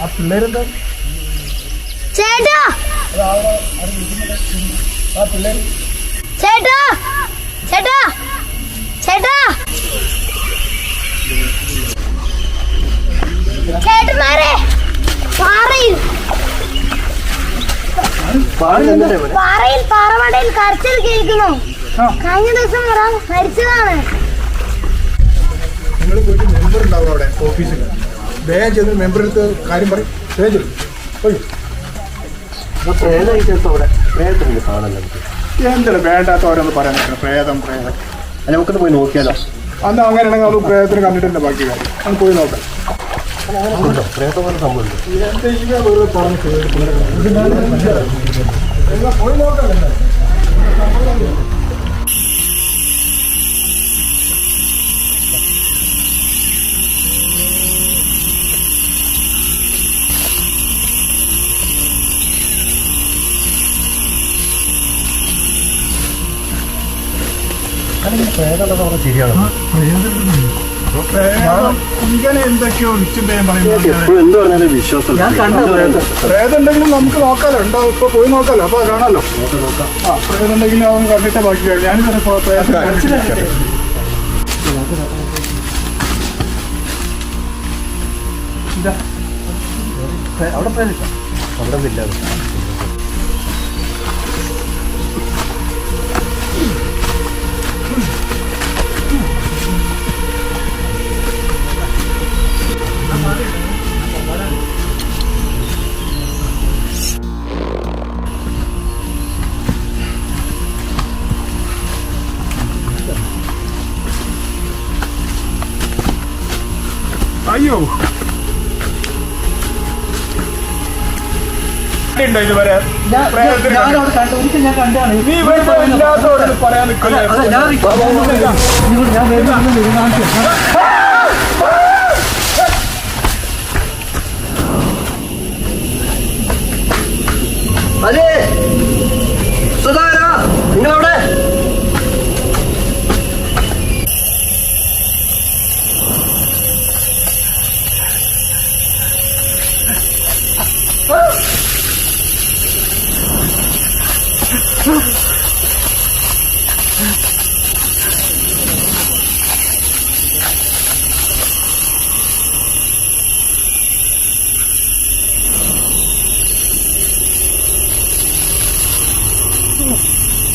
ആ പിള്ളേരെന്താ? ചേട്ടാ! ആ പിള്ളേർ ചേട്ടാ! ചേട്ടാ! ചേട്ടാ! ചേട്ടന്മാരെ! പാറയിൽ. പാറയിൽ പാറമടയിൽ കരച്ചിൽ കേൾക്കുന്നു. കഴിഞ്ഞ ദിവസം ഒരാൾ മരിച്ചതാണ്. നിങ്ങൾ പോയിട്ട് മെമ്പർ ഉണ്ടാവും അവിടെ ഓഫീസിൽ വേഗം ചെയ്ത് മെമ്പർ എടുത്ത് കാര്യം പറയും. ബാൻ ചെയ്തു പോയി എന്തിനാ വേണ്ടാത്ത ഓരോന്ന് പറയാൻ പ്രേതം പ്രേതം. നമുക്കൊന്ന് പോയി നോക്കിയാലോ? അന്ന് അങ്ങനെയാണെങ്കിൽ നമ്മൾ പ്രേതത്തിന് കണ്ടിട്ട് തന്നെ ബാക്കി കാര്യം. പോയി നോക്കാം. പോയി സംഭവിക്കും എന്താ ഈ വെറുതെ പറഞ്ഞ് കേൾക്കുന്നത്? എന്നാ പോയി നോക്കാം എന്തൊക്കെയോ നിശ്ചിന്തയും പറയുന്നത് വിശ്വാസം നമുക്ക് നോക്കാലോ. ഉണ്ടാവും ഇപ്പൊ പോയി നോക്കാലോ? അപ്പൊ കാണാലോ? ആ പ്രേതം ഉണ്ടെങ്കിലും അവൻ കണ്ടിട്ട് ബാക്കി കണ്ടിട്ടില്ല. അവിടെ പ്രേതില്ല അവിടെ ഇല്ല ഉണ്ടോ ഇതുവരെ? നീ വെറുതെ ഇല്ലാത്തവരോട് പറയാൻ നിൽക്കല്ലേ? അതെ.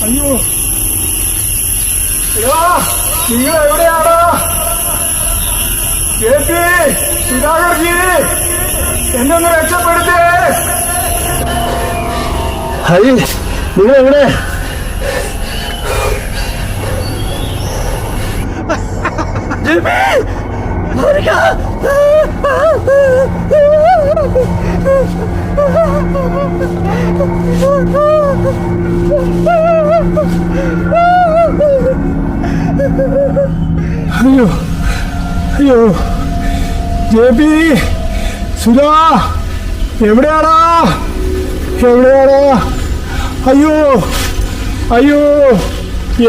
അയ്യോ. ഇതാ നിങ്ങൾ എവിടെയാണ്? കെ പി സുധാകർജി എന്നെ ഒന്ന് രക്ഷപ്പെടുത്തേ. ഹരി നിങ്ങൾ എവിടെ അയ്യോ അയ്യോ. ജെ പി സുധാ എവിടെയാടാ? എവിടെയാടാ? അയ്യോ അയ്യോ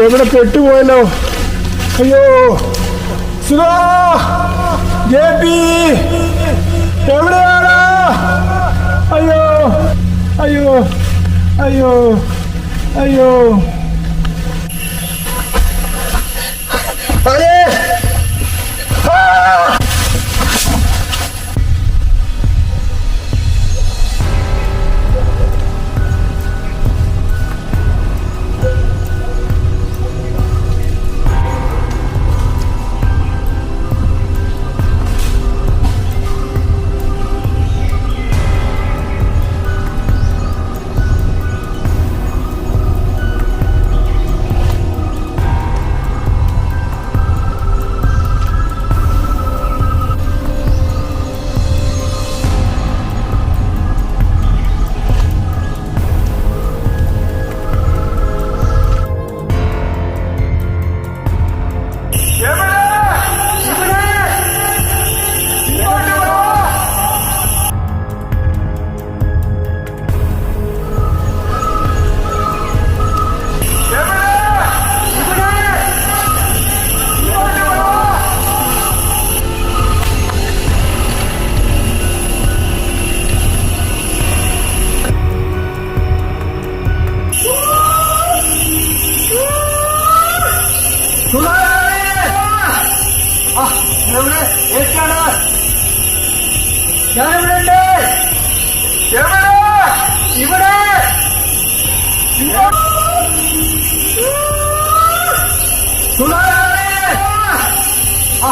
എവിടെ പെട്ടുപോയല്ലോ? അയ്യോ സുധാ ജെ പി എവിടെയാണ്? അയ്യോ അയ്യോ അയ്യോ അയ്യോ. ഞാൻ ഇവിടെ ഉണ്ട് എവിടെ ഇവിടെ ഇങ്ങോട്ട്. സുധാകരനെ! ആ,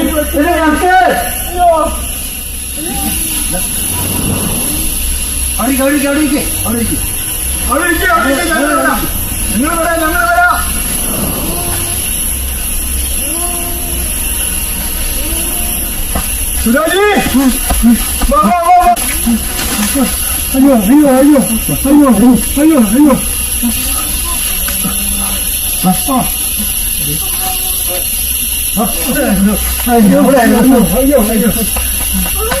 ഇറങ്ങാൻ പറ്റുന്നില്ല ജെപി! ഊ, ജെപി! ആ! എവിടെ എവിടെയാണ് എത്തുന്നത് അയ്യോ സുധാ സുധാ വാ വാ വാ സുരാജി അയ്യോ അയ്യോ അയ്യോ അയ്യോ അയ്യോ അയ്യോ ആ അയ്യോ അയ്യോ അയ്യോ അയ്യോ അവിടെ അവിടെ അവിടെ ആകെ ബുദ്ധിമുട്ടി ആകെ ബുദ്ധിമുട്ടി പക്ഷെ നമ്മൾ നമ്മൾ ആ കരച്ചിൽ കണ്ട് സത്യത്തിൽ ഇവിടെ ഇവിടെ ഇവിടെ ഇവിടെ ആ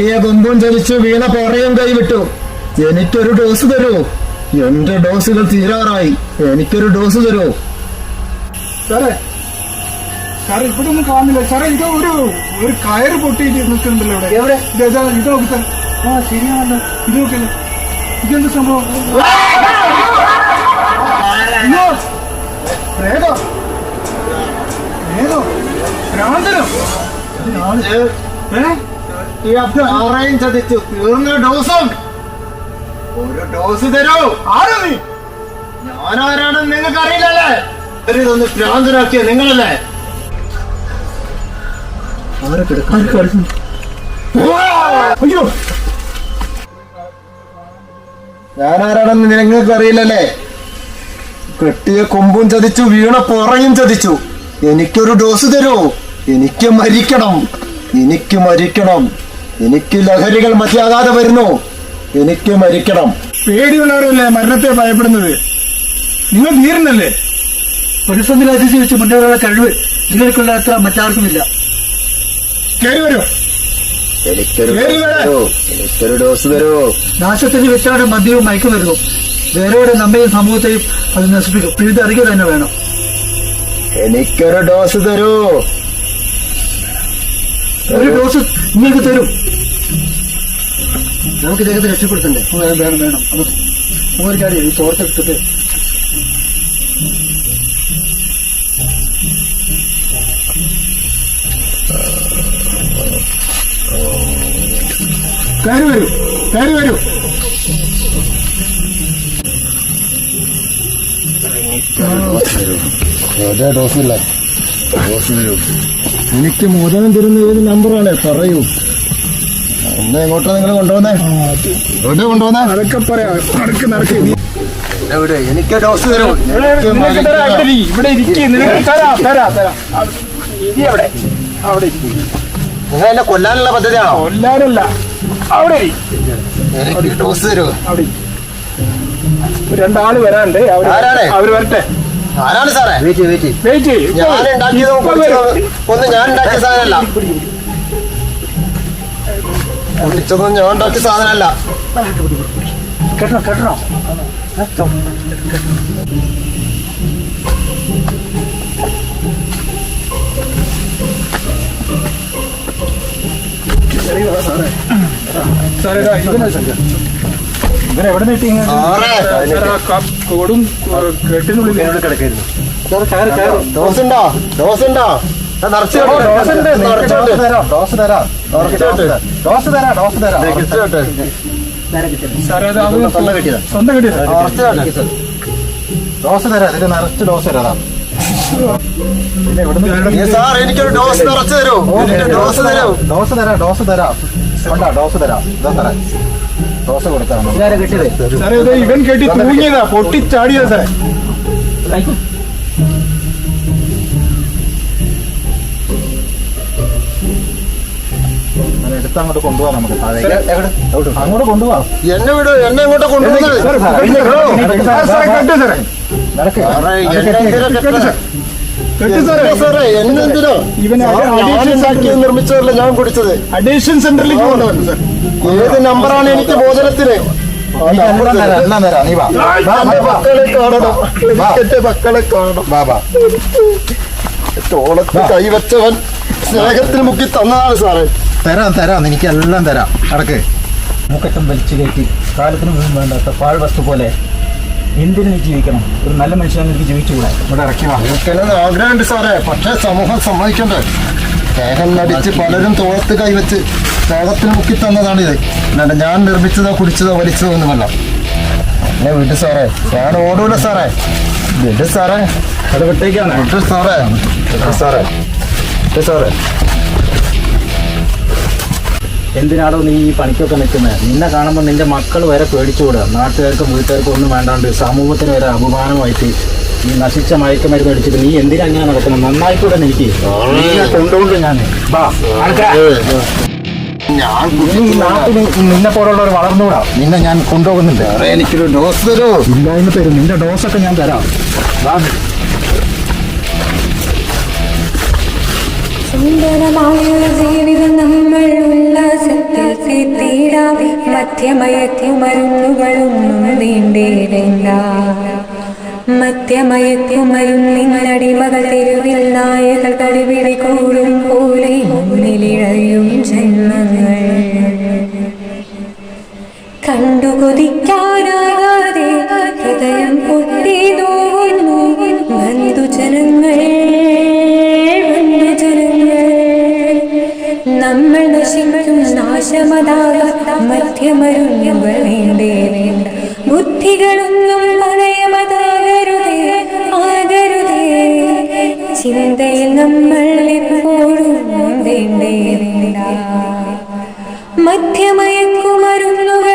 കെട്ടിയ ബൊമ്പും ചലിച്ചു വീണ പോറയും കൈവിട്ടു. എനിക്കൊരു ഡോസ് തരൂ. എന്റെ ഡോസുകൾ തീരാറായി. എനിക്കൊരു ഡോസ് തരൂ. സാറേ സാറേ ഇവിടെ ഒന്നും കാണുന്നില്ല. സാറേ ഇത് ഒരു ഒരു കയറ് പൊട്ടിയിട്ട് നിൽക്കുന്നുണ്ടല്ലോ ഇവിടെ. ഇത് ഇതാ, നോക്കി സാർ ആ ശരിയാണല്ലോ ഇത് നോക്കല്ലേ ഇതെന്ത് സംഭവം? പ്രേതോ പ്രേതോ ഭ്രാന്തനോ? ഏ? ചതിച്ചു തീർന്ന ഡോസും. ഒരു ഡോസ് തരൂ. ആരാ നീ? ഞാൻ ആരാണെന്ന് നിങ്ങൾക്ക് അറിയില്ലല്ലേ ഇതൊന്ന് ഭ്രാന്തരാക്കിയ നിങ്ങളല്ലേ? അയ്യോ ഞാൻ ആരാണെന്ന് നിങ്ങൾക്ക് അറിയില്ലല്ലേ കെട്ടിയ കൊമ്പും ചതിച്ചു വീണ പുറയും ചതിച്ചു. എനിക്കൊരു ഡോസ് തരൂ. എനിക്ക് മരിക്കണം. എനിക്ക് മരിക്കണം. എനിക്ക് ലഹരികൾ മതിയാകാതെ വരുന്നു. എനിക്ക് മരിക്കണം. പേടിയുള്ളവരല്ലേ മരണത്തെ ഭയപ്പെടുന്നത്? നിങ്ങൾ ധീരനല്ലേ? പ്രതിസന്ധി അതിജീവിച്ച് മുന്നേറാനുള്ള കഴിവ് നിങ്ങൾക്കുള്ള അത്ര മറ്റാർക്കുമില്ല. കയറി വരൂ. എനിക്കൊരു വേഗം ഡോസ് വരാൻ. തരൂ. എനിക്കൊരു ഡോസ് തരൂ. നാശത്തിന് വെച്ചാണ് മദ്യവും മയക്കുമരുന്നും വേറെയുടെ നമ്മയും സമൂഹത്തെയും അത് നശിപ്പിക്കും. പിഴുതറിയുക തന്നെ വേണം. എനിക്കൊരു ഡോസ് തരൂ. ഒരു ഡോസ് നിങ്ങൾക്ക് തരും. നമുക്ക് ഇദ്ദേഹത്തെ രക്ഷപ്പെടുത്തണ്ടേ? വേണം വേണം വേണം. അത് ഒരു കാര്യം ഈ തോർത്തെടുത്തിട്ട് കയറി വരൂ കയറി വരൂ. ഡോസ് ഇല്ല ഡോസ് തരൂ എനിക്ക് മോചനം തരുന്ന ഏത് നമ്പറാണ്? പറയൂ. ഒന്ന് എങ്ങോട്ടാ നിങ്ങൾ കൊണ്ടുവന്നേ എവിടെ കൊണ്ടുപോകുന്നേ? അതൊക്കെ പറയാം. നടക്ക് നടക്ക്. എവിടെ? എനിക്ക് ഡോസ് തരൂ ഇവിടെ. നിങ്ങൾ എന്നെ കൊല്ലാനുള്ള പദ്ധതിയാണോ? കൊല്ലാനല്ല. അവിടെ എനിക്ക് ഡോസ് തരൂ അവിടെ രണ്ടാൾ വരാണ്ട് അവർ വരട്ടെ. ആരാണ് സാറേ? വെയിറ്റ് വെയിറ്റ് വെയിറ്റ് ഞാൻ ഉണ്ടാക്കിയത് ഒന്ന് ഞാൻ ഉണ്ടാക്കിയ സാധനമല്ല. പൊട്ടിച്ചതൊന്നും ഞാൻ ഉണ്ടാക്കിയ സാധനമല്ല. കെട്ടണം കെട്ടണം. സാറേ ഇതാ, ഇവനെ ഇവനെ എവിടെ നിന്ന് കിട്ടി കോടും കെട്ടിനുള്ളിൽ കിടക്കായിരുന്നു. ദോശ ഉണ്ടോ? ദോശ ഉണ്ടോ? നിറച്ചു ദോശ തരാം ഡോസ് തരാം. ഡോസ് തരാം. ഡോസ് തരാം സ്വന്തം കിട്ടിയതാ. ഡോസ് തരാം. ഇതിൽ നിറച്ച് ഡോസ് തരാം. സാർ എനിക്കൊരു ഡോസ് നിറച്ചു തരൂ. ഡോസ് തരൂ. ഡോസ് തരാം ഡോസ് തരാം. കൊണ്ടാ ഡോസ് തരാം. ഇതാ തരാം. സാറേ ഇത് ഇവൻ കെട്ടി തൂങ്ങിയതാ പൊട്ടിച്ചാടിയതാ സാറേ. എടുത്ത് അങ്ങോട്ട് കൊണ്ടുപോവാം നമുക്ക്. അങ്ങോട്ട് കൊണ്ടുപോവാം. എന്നെ വിടൂ എന്നെ ഇങ്ങോട്ട് കൊണ്ടുപോകുന്നത് സാറേ, നിർമ്മിച്ചതല്ല ഞാൻ കുടിച്ചത്. അഡീഷൻ സെന്ററിലേക്ക് കൊണ്ടുവന്നു സാർ ഏത് നമ്പറാണ് എനിക്ക് ഭോജനത്തിന്. മക്കളെ കാണണം. തോളത്ത് കൈവച്ചവൻ സ്നേഹത്തിന് മുക്കി തന്നതാണ് സാറേ. തരാം തരാം. എനിക്ക് എല്ലാം തരാം. അടക്ക്. മൂക്കറ്റം വലിച്ചു കയറ്റി കാലത്തിന് മുമ്പ് വേണ്ടാത്ത പാഴ് വസ്തു പോലെ എന്തിനു ജീവിക്കണം? ഒരു നല്ല മനുഷ്യനെ എനിക്ക് ജീവിച്ചുകൂടെ? ഇവിടെ ഇറക്കി ആഗ്രഹമുണ്ട് സാറേ. പക്ഷേ സമൂഹം സമ്മതിക്കണ്ടേ? സ്നേഹം നടിച്ച് പലരും തോളത്ത് കൈവച്ച് സ്നേഹത്തിന് മുക്കി തന്നതാണിത് അല്ലാണ്ട് ഞാൻ നിർമ്മിച്ചതോ കുടിച്ചതോ വലിച്ചതോ ഒന്നുമല്ല എന്നെ വിട്ടു സാറേ? ഞാൻ ഓടൂല സാറേ. വിട്ടു സാറേ. അത് വിട്ടേക്കാണ് വിട്ടു സാറേ. സാറേ. വിട്ടു സാറേ. എന്തിനാണോ നീ ഈ പണിക്കൊക്കെ നിൽക്കുന്നത് നിന്നെ കാണുമ്പോൾ നിന്റെ മക്കൾ വരെ പേടിച്ചുകൂടുക നാട്ടുകാർക്കും വീട്ടുകാർക്കും ഒന്നും വേണ്ടാണ്ട് സമൂഹത്തിന് വരെ അപമാനമായിട്ട് ഈ നശിച്ച മയക്കുമരുന്ന് അടിച്ചിട്ട് നീ എന്തിനാ അങ്ങനെ നടക്കണം നന്നായിക്കൂടെ എനിക്ക്. നിന്നെ കൊണ്ടുകൊണ്ട് ഞാൻ വാ ഞാൻ നിന്നെ പോലുള്ളവർ വളർന്നുകൂടാ നിന്നെ ഞാൻ കൊണ്ടുപോകുന്നുണ്ട് എനിക്കൊരു ഡോസ് തരൂ? ഇല്ലായ്മ തരും. നിന്റെ ഡോസൊക്കെ ഞാൻ തരാം. വാ. സുന്ദരമായ ജീവിതം മധ്യമയക്കുമരുന്നുകളൊന്നും വേണ്ടേരണ്ട മധ്യമയക്കുമരുന്നിനടിമകൾ തെരുവിൽ നായകൾ കടിപിടി കൂടും പോലെ മുന്നിലിഴയും ജന്മങ്ങൾ. കണ്ടു കൊതിക്കാനാകാതെ ഹൃദയം പൊട്ടി നോവുന്നു. ബന്ധുജനങ്ങൾ മധ്യമരുന്നുകൾ വേണ്ടേ ബുദ്ധികളൊന്നും പണയമതാകരുതേ ആകരുതേ. ചിന്തയിൽ നമ്മൾ എപ്പോഴും വേണ്ടേ വേണ്ട മധ്യമയക്കുമരുന്നുകൾ